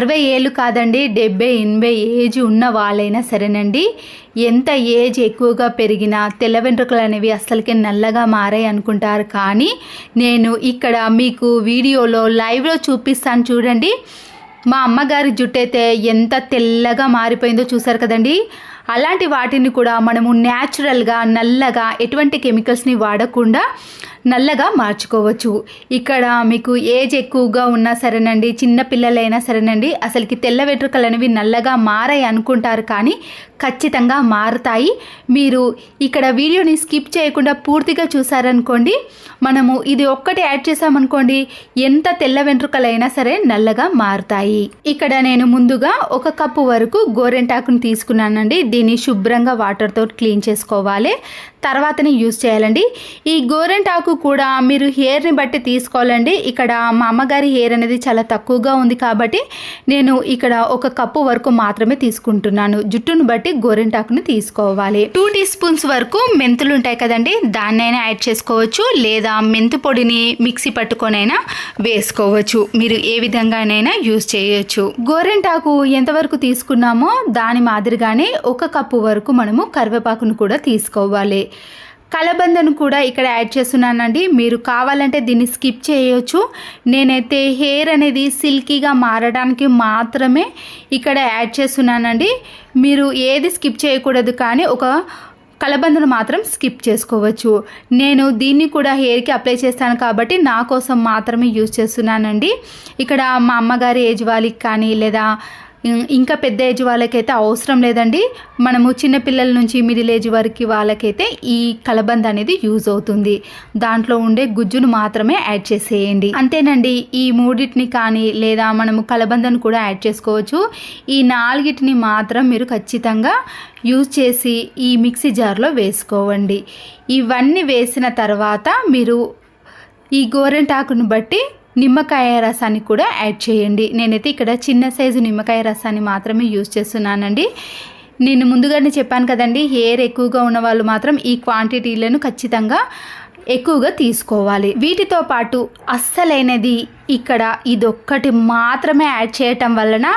అరవై ఏళ్ళు కాదండి డెబ్బై ఎనభై ఏజ్ ఉన్న వాళ్ళైనా సరేనండి. ఎంత ఏజ్ ఎక్కువగా పెరిగినా తెల్ల వెంట్రుకలు అనేవి అస్సలకే నల్లగా మారాయి అనుకుంటారు. కానీ నేను ఇక్కడ మీకు వీడియోలో లైవ్లో చూపిస్తాను చూడండి. మా అమ్మగారి జుట్టు అయితే ఎంత తెల్లగా మారిపోయిందో చూసారు కదండి. అలాంటి వాటిని కూడా మనము న్యాచురల్గా నల్లగా ఎటువంటి కెమికల్స్ని వాడకుండా నల్లగా మార్చుకోవచ్చు. ఇక్కడ మీకు ఏజ్ ఎక్కువగా ఉన్నా సరేనండి చిన్న పిల్లలైనా సరేనండి అసలుకి తెల్ల వెంట్రుకలు అనేవి నల్లగా మారాయి అనుకుంటారు కానీ ఖచ్చితంగా మారుతాయి. మీరు ఇక్కడ వీడియోని స్కిప్ చేయకుండా పూర్తిగా చూసారనుకోండి మనము ఇది ఒక్కటి యాడ్ చేసామనుకోండి ఎంత తెల్ల వెంట్రుకలైనా సరే నల్లగా మారుతాయి. ఇక్కడ నేను ముందుగా ఒక కప్పు వరకు గోరెంటాకుని తీసుకున్నానండి. దీన్ని శుభ్రంగా వాటర్తో క్లీన్ చేసుకోవాలి. తర్వాతనే యూస్ చేయాలండి. ఈ గోరెంటాకు కూడా మీరు హెయిర్ని బట్టి తీసుకోవాలండి. ఇక్కడ మా అమ్మగారి హెయిర్ అనేది చాలా తక్కువగా ఉంది కాబట్టి నేను ఇక్కడ ఒక కప్పు వరకు మాత్రమే తీసుకుంటున్నాను. జుట్టును బట్టి గోరెంటాకుని తీసుకోవాలి. టూ టీ స్పూన్స్ వరకు మెంతులు ఉంటాయి కదండి. దాన్నైనా యాడ్ చేసుకోవచ్చు. లేదా మెంతు పొడిని మిక్సీ పట్టుకొనైనా వేసుకోవచ్చు. మీరు ఏ విధంగానైనా యూస్ చేయొచ్చు. గోరెంటాకు ఎంతవరకు తీసుకున్నామో దాని మాదిరిగానే ఒక కప్పు వరకు మనము కరివేపాకును కూడా తీసుకోవాలి. కలబందను కూడా ఇక్కడ యాడ్ చేస్తున్నానండి. మీరు కావాలంటే దీన్ని స్కిప్ చేయొచ్చు. నేనైతే హెయిర్ అనేది సిల్కీగా మారడానికి మాత్రమే ఇక్కడ యాడ్ చేస్తున్నానండి. మీరు ఏది స్కిప్ చేయకూడదు కానీ ఒక కలబందను మాత్రం స్కిప్ చేసుకోవచ్చు. నేను దీన్ని కూడా హెయిర్కి అప్లై చేస్తాను కాబట్టి నా కోసం మాత్రమే యూజ్ చేస్తున్నానండి. ఇక్కడ మా అమ్మగారి ఏజ్ వాళ్ళకి కానీ లేదా ఇంకా పెద్ద ఏజ్ వాళ్ళకైతే అవసరం లేదండి. మనము చిన్నపిల్లల నుంచి మిడిల్ ఏజ్ వరకు వాళ్ళకైతే ఈ కలబంద అనేది యూజ్ అవుతుంది. దాంట్లో ఉండే గుజ్జును మాత్రమే యాడ్ చేసేయండి. అంతేనండి ఈ మూడింటిని కానీ లేదా మనము కలబందను కూడా యాడ్ చేసుకోవచ్చు. ఈ నాలుగిటిని మాత్రం మీరు ఖచ్చితంగా యూజ్ చేసి ఈ మిక్సీ జార్లో వేసుకోవండి. ఇవన్నీ వేసిన తర్వాత మీరు ఈ గోరెంటాకును బట్టి నిమ్మకాయ రసాన్ని కూడా యాడ్ చేయండి. నేనైతే ఇక్కడ చిన్న సైజు నిమ్మకాయ రసాన్ని మాత్రమే యూజ్ చేస్తున్నానండి. నేను ముందుగానే చెప్పాను కదండి హెయిర్ ఎక్కువగా ఉన్న వాళ్ళు మాత్రం ఈ క్వాంటిటీలను ఖచ్చితంగా ఎక్కువగా తీసుకోవాలి. వీటితో పాటు అస్సలైనది ఇక్కడ ఇదొక్కటి మాత్రమే యాడ్ చేయటం వలన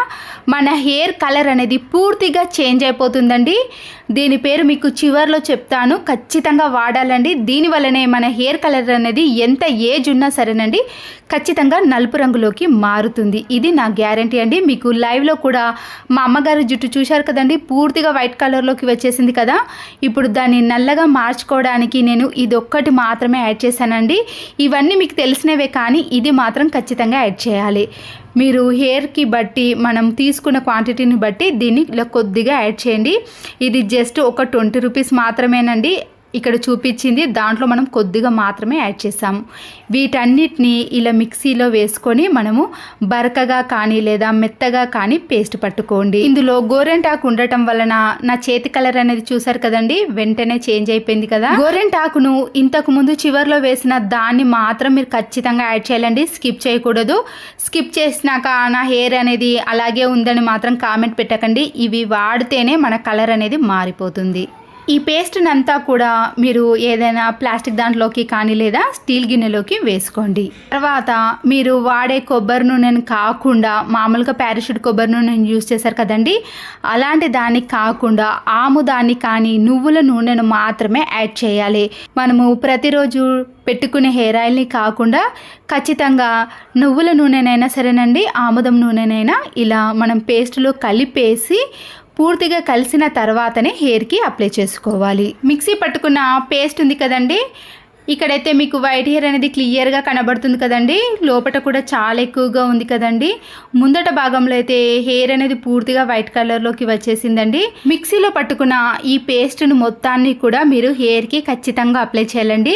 మన హెయిర్ కలర్ అనేది పూర్తిగా చేంజ్ అయిపోతుందండి. దీని పేరు మీకు చివర్లో చెప్తాను. ఖచ్చితంగా వాడాలండి. దీనివల్లనే మన హెయిర్ కలర్ అనేది ఎంత ఏజ్ ఉన్నా సరేనండి ఖచ్చితంగా నలుపు రంగులోకి మారుతుంది. ఇది నా గ్యారంటీ అండి. మీకు లైవ్లో కూడా మా అమ్మగారు జుట్టు చూశారు కదండి పూర్తిగా వైట్ కలర్లోకి వచ్చేసింది కదా. ఇప్పుడు దాన్ని నల్లగా మార్చుకోవడానికి నేను ఇది ఒక్కటి మాత్రమే యాడ్ చేశానండి. ఇవన్నీ మీకు తెలిసినవే కానీ ఇది మాత్రం ఖచ్చితంగా యాడ్ చేయాలి. మీరు హెయిర్కి బట్టి మనం తీసుకున్న క్వాంటిటీని బట్టి దీన్ని ఇలా కొద్దిగా యాడ్ చేయండి. ఇది జస్ట్ ఒక ట్వంటీ రూపీస్ మాత్రమేనండి. ఇక్కడ చూపించింది. దాంట్లో మనం కొద్దిగా మాత్రమే యాడ్ చేసాము వీటన్నిటిని ఇలా మిక్సీలో వేసుకొని మనము బరకగా కానీ లేదా మెత్తగా కానీ పేస్ట్ పట్టుకోండి. ఇందులో గోరెంటాకు ఉండటం వలన నా చేతి కలర్ అనేది చూసారు కదండి? వెంటనే చేంజ్ అయిపోయింది కదా? గోరెంటాకును ఇంతకు ముందు చివర్లో వేసిన దాన్ని మాత్రం మీరు ఖచ్చితంగా యాడ్ చేయాలండి. స్కిప్ చేయకూడదు. స్కిప్ చేసినాక నా హెయిర్ అనేది అలాగే ఉందని మాత్రం కామెంట్ పెట్టకండి. ఇవి వాడితేనే మన కలర్ అనేది మారిపోతుంది. ఈ పేస్ట్ని అంతా కూడా మీరు ఏదైనా ప్లాస్టిక్ దాంట్లోకి కానీ లేదా స్టీల్ గిన్నెలోకి వేసుకోండి. తర్వాత మీరు వాడే కొబ్బరి నూనెను కాకుండా మామూలుగా పారాషూట్ కొబ్బరి నూనెను యూజ్ చేశారు కదండి అలాంటి దాన్ని కాకుండా ఆముదాన్ని కానీ నువ్వుల నూనెను మాత్రమే యాడ్ చేయాలి. మనము ప్రతిరోజు పెట్టుకునే హెయిర్ ఆయిల్ని కాకుండా ఖచ్చితంగా నువ్వుల నూనెనైనా సరేనండి ఆముదం నూనెనైనా ఇలా మనం పేస్ట్లో కలిపేసి పూర్తిగా కలిసిన తర్వాతనే హెయిర్కి అప్లై చేసుకోవాలి. మిక్సీ పట్టుకున్న పేస్ట్ ఉంది కదండి? ఇక్కడైతే మీకు వైట్ హెయిర్ అనేది క్లియర్గా కనబడుతుంది కదండి? లోపల కూడా చాలా ఎక్కువగా ఉంది కదండి? ముందట భాగంలో అయితే హెయిర్ అనేది పూర్తిగా వైట్ కలర్లోకి వచ్చేసిందండి. మిక్సీలో పట్టుకున్న ఈ పేస్ట్ను మొత్తాన్ని కూడా మీరు హెయిర్కి ఖచ్చితంగా అప్లై చేయాలండి.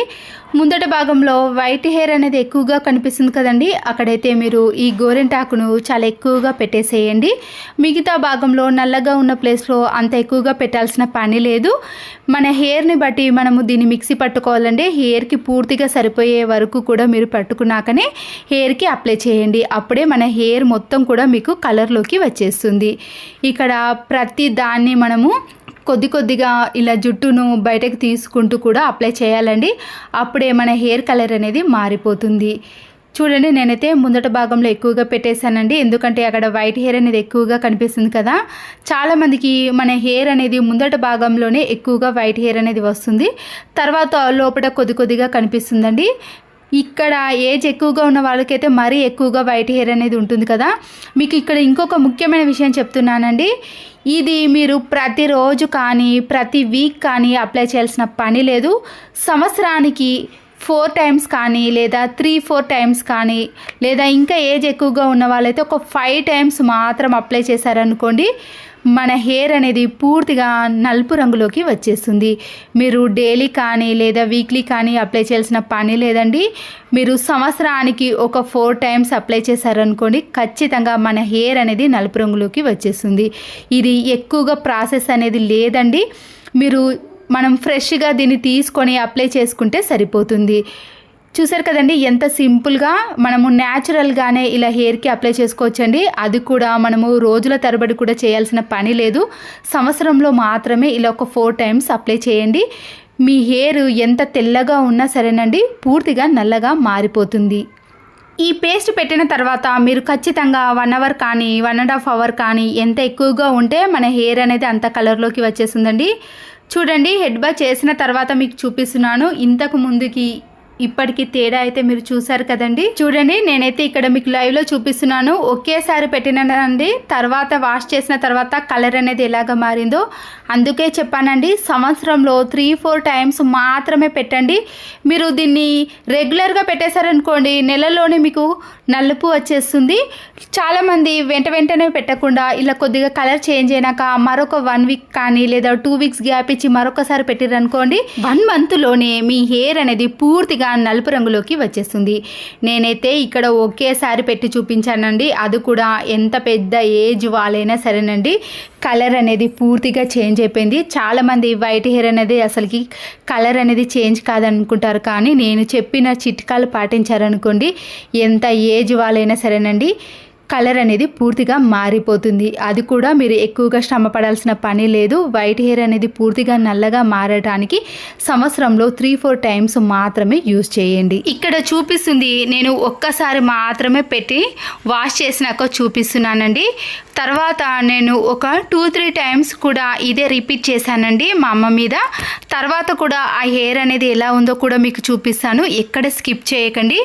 ముందట భాగంలో వైట్ హెయిర్ అనేది ఎక్కువగా కనిపిస్తుంది కదండి. అక్కడైతే మీరు ఈ గోరెంటాకును చాలా ఎక్కువగా పెట్టేసేయండి. మిగతా భాగంలో నల్లగా ఉన్న ప్లేస్లో అంత ఎక్కువగా పెట్టాల్సిన పని లేదు. మన హెయిర్ని బట్టి మనము దీన్ని మిక్సీ పట్టుకోవాలండి. హెయిర్కి పూర్తిగా సరిపోయే వరకు కూడా మీరు పట్టుకున్నాకనే హెయిర్కి అప్లై చేయండి. అప్పుడే మన హెయిర్ మొత్తం కూడా మీకు కలర్లోకి వచ్చేస్తుంది. ఇక్కడ ప్రతి దాన్ని మనము కొద్ది కొద్దిగా ఇలా జుట్టును బయటకు తీసుకుంటూ కూడా అప్లై చేయాలండి. అప్పుడే మన హెయిర్ కలర్ అనేది మారిపోతుంది. చూడండి నేనైతే ముందట భాగంలో ఎక్కువగా పెట్టేశానండి. ఎందుకంటే అక్కడ వైట్ హెయిర్ అనేది ఎక్కువగా కనిపిస్తుంది కదా. చాలామందికి మన హెయిర్ అనేది ముందట భాగంలోనే ఎక్కువగా వైట్ హెయిర్ అనేది వస్తుంది. తర్వాత లోపల కొద్ది కొద్దిగా కనిపిస్తుందండి. ఇక్కడ ఏజ్ ఎక్కువగా ఉన్న వాళ్ళకైతే మరీ ఎక్కువగా వైట్ హెయిర్ అనేది ఉంటుంది కదా. మీకు ఇక్కడ ఇంకొక ముఖ్యమైన విషయం చెప్తున్నానండి. ఇది మీరు ప్రతిరోజు కానీ ప్రతి వీక్ కానీ అప్లై చేయాల్సిన పని లేదు. సంవత్సరానికి ఫోర్ టైమ్స్ కానీ లేదా త్రీ ఫోర్ టైమ్స్ కానీ లేదా ఇంకా ఏజ్ ఎక్కువగా ఉన్న వాళ్ళైతే ఒక ఫైవ్ టైమ్స్ మాత్రం అప్లై చేశారనుకోండి మన హెయిర్ అనేది పూర్తిగా నలుపు రంగులోకి వచ్చేస్తుంది. మీరు డైలీ కానీ లేదా వీక్లీ కానీ అప్లై చేయాల్సిన పని లేదండి. మీరు సంవత్సరానికి ఒక ఫోర్ టైమ్స్ అప్లై చేశారనుకోండి ఖచ్చితంగా మన హెయిర్ అనేది నలుపు రంగులోకి వచ్చేస్తుంది. ఇది ఎక్కువగా ప్రాసెస్ అనేది లేదండి. మీరు మనం ఫ్రెష్గా దీన్ని తీసుకొని అప్లై చేసుకుంటే సరిపోతుంది. చూసారు కదండి ఎంత సింపుల్గా మనము న్యాచురల్గానే ఇలా హెయిర్కి అప్లై చేసుకోవచ్చండి. అది కూడా మనము రోజుల తరబడి కూడా చేయాల్సిన పని లేదు. సంవత్సరంలో మాత్రమే ఇలా ఒక ఫోర్ టైమ్స్ అప్లై చేయండి. మీ హెయిర్ ఎంత తెల్లగా ఉన్నా సరేనండి పూర్తిగా నల్లగా మారిపోతుంది. ఈ పేస్ట్ పెట్టిన తర్వాత మీరు ఖచ్చితంగా వన్ అవర్ కానీ వన్ అండ్ హాఫ్ అవర్ కానీ ఎంత ఎక్కువగా ఉంటే మన హెయిర్ అనేది అంత కలర్లోకి వచ్చేసిందండి చూడండి హెడ్ బా చేసిన తర్వాత మీకు చూపిస్తున్నాను. ఇంతకు ముందుకి ఇప్పటికి తేడా అయితే మీరు చూసారు కదండి? చూడండి నేనైతే ఇక్కడ మీకు లైవ్లో చూపిస్తున్నాను. ఒకేసారి పెట్టినండి తర్వాత వాష్ చేసిన తర్వాత కలర్ అనేది ఎలాగ మారిందో. అందుకే చెప్పానండి సంవత్సరంలో త్రీ ఫోర్ టైమ్స్ మాత్రమే పెట్టండి. మీరు దీన్ని రెగ్యులర్గా పెట్టేశారనుకోండి నెలలోనే మీకు నలుపు వచ్చేస్తుంది. చాలామంది వెంట వెంటనే పెట్టకుండా ఇలా కొద్దిగా కలర్ చేంజ్ అయినాక మరొక వన్ వీక్ కానీ లేదా టూ వీక్స్ గ్యాప్ ఇచ్చి మరొకసారి పెట్టిరనుకోండి వన్ మంత్లోనే మీ హెయిర్ అనేది పూర్తిగా నలుపు రంగులోకి వచ్చేస్తుంది. నేనైతే ఇక్కడ ఒకేసారి పెట్టి చూపించానండి. అది కూడా ఎంత పెద్ద ఏజ్ వాళ్ళైనా సరేనండి. కలర్ అనేది పూర్తిగా చేంజ్ అయిపోయింది. చాలామంది వైట్ హెయిర్ అనేది అసలుకి కలర్ అనేది చేంజ్ కాదనుకుంటారు. కానీ నేను చెప్పిన చిట్కాలు పాటించారనుకోండి ఎంత ఏజ్ వాళ్ళైనా సరేనండి. కలర్ అనేది పూర్తిగా మారిపోతుంది. అది కూడా మీరు ఎక్కువగా శ్రమ పడాల్సిన పని లేదు. వైట్ హెయిర్ అనేది పూర్తిగా నల్లగా మారడానికి సంవత్సరంలో త్రీ ఫోర్ టైమ్స్ మాత్రమే యూజ్ చేయండి. ఇక్కడ చూపిస్తుంది నేను ఒక్కసారి మాత్రమే పెట్టి వాష్ చేసినాక చూపిస్తున్నానండి. తర్వాత నేను ఒక టూ త్రీ టైమ్స్ కూడా ఇదే రిపీట్ చేశానండి మా అమ్మ మీద. తర్వాత కూడా ఆ హెయిర్ అనేది ఎలా ఉందో కూడా మీకు చూపిస్తాను. ఎక్కడ స్కిప్ చేయకండి.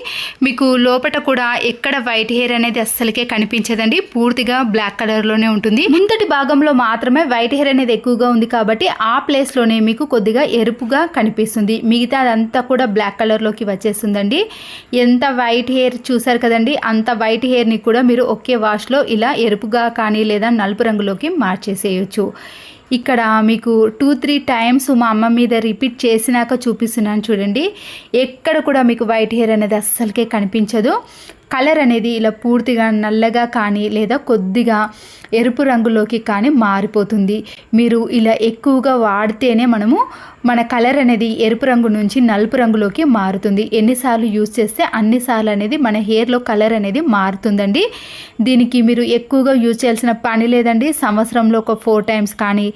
మీకు లోపల కూడా ఎక్కడ వైట్ హెయిర్ అనేది అస్సలకే కనిపించదండి. పూర్తిగా బ్లాక్ కలర్లోనే ఉంటుంది. ముందటి భాగంలో మాత్రమే వైట్ హెయిర్ అనేది ఎక్కువగా ఉంది కాబట్టి ఆ ప్లేస్లోనే మీకు కొద్దిగా ఎరుపుగా కనిపిస్తుంది. మిగతా అదంతా కూడా బ్లాక్ కలర్లోకి వచ్చేస్తుందండి. ఎంత వైట్ హెయిర్ చూసారు కదండి? అంత వైట్ హెయిర్ని కూడా మీరు ఒకే వాష్లో ఇలా ఎరుపుగా కానీ లేదా నలుపు రంగులోకి మార్చేసేయచ్చు. ఇక్కడ మీకు టూ త్రీ టైమ్స్ మా అమ్మ మీద రిపీట్ చేసినాక చూపిస్తున్నాను చూడండి. ఎక్కడ కూడా మీకు వైట్ హెయిర్ అనేది అస్సలకే కనిపించదు. కలర్ అనేది ఇలా పూర్తిగా నల్లగా కానీ లేదా కొద్దిగా ఎరుపు రంగులోకి కానీ మారిపోతుంది. మీరు ఇలా ఎక్కువగా వాడితేనే మనము మన కలర్ అనేది ఎరుపు రంగు నుంచి నలుపు రంగులోకి మారుతుంది. ఎన్నిసార్లు యూజ్ చేస్తే అన్నిసార్లు అనేది మన హెయిర్లో కలర్ అనేది మారుతుందండి. దీనికి మీరు ఎక్కువగా యూజ్ చేయాల్సిన పని లేదండి. సంవత్సరంలో ఒక ఫోర్ టైమ్స్ కానీ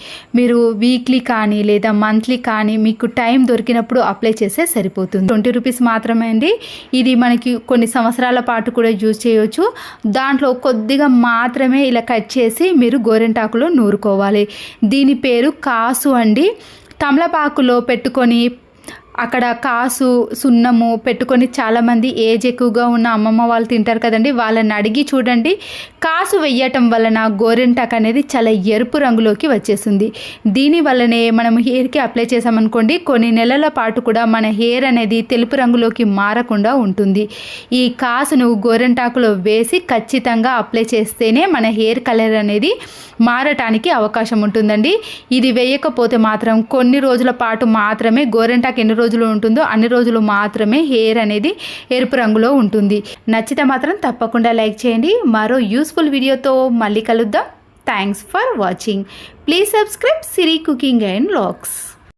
మీరు వీక్లీ కానీ లేదా మంత్లీ కానీ మీకు టైం దొరికినప్పుడు అప్లై చేస్తే సరిపోతుంది. ట్వంటీ రూపీస్ మాత్రమే అండి. ఇది మనకి కొన్ని సంవత్సరాల పాటు కూడా యూజ్ చేయవచ్చు దాంట్లో కొద్దిగా మాత్రమే ఇలా కట్ చేసి మీరు గోరెంటాకులో నూరుకోవాలి. దీని పేరు కాసు అండి. తమలపాకులో పెట్టుకొని అక్కడ కాసు సున్నము పెట్టుకొని చాలామంది ఏజ్ ఎక్కువగా ఉన్న అమ్మమ్మ వాళ్ళు తింటారు కదండి. వాళ్ళని అడిగి చూడండి. కాసు వెయ్యటం వలన గోరింటాక్ అనేది చాలా ఎరుపు రంగులోకి వచ్చేస్తుంది దీని వల్లనే మనం హెయిర్కి అప్లై చేసామనుకోండి కొన్ని నెలల పాటు కూడా మన హెయిర్ అనేది తెలుపు రంగులోకి మారకుండా ఉంటుంది. ఈ కాసును గోరింటాకులో వేసి ఖచ్చితంగా అప్లై చేస్తేనే మన హెయిర్ కలర్ అనేది మారటానికి అవకాశం ఉంటుందండి. ఇది వేయకపోతే మాత్రం కొన్ని రోజుల పాటు మాత్రమే గోరింటాక్ ఎన్ని రోజులు రోజులు ఉంటుందో అన్ని రోజులు మాత్రమే హెయిర్ అనేది ఎరుపు రంగులో ఉంటుంది. నచ్చితే మాత్రం తప్పకుండా లైక్ చేయండి. మరో యూస్ఫుల్ వీడియోతో మళ్ళీ కలుద్దాం. Thanks for watching please subscribe Siri cooking and lacks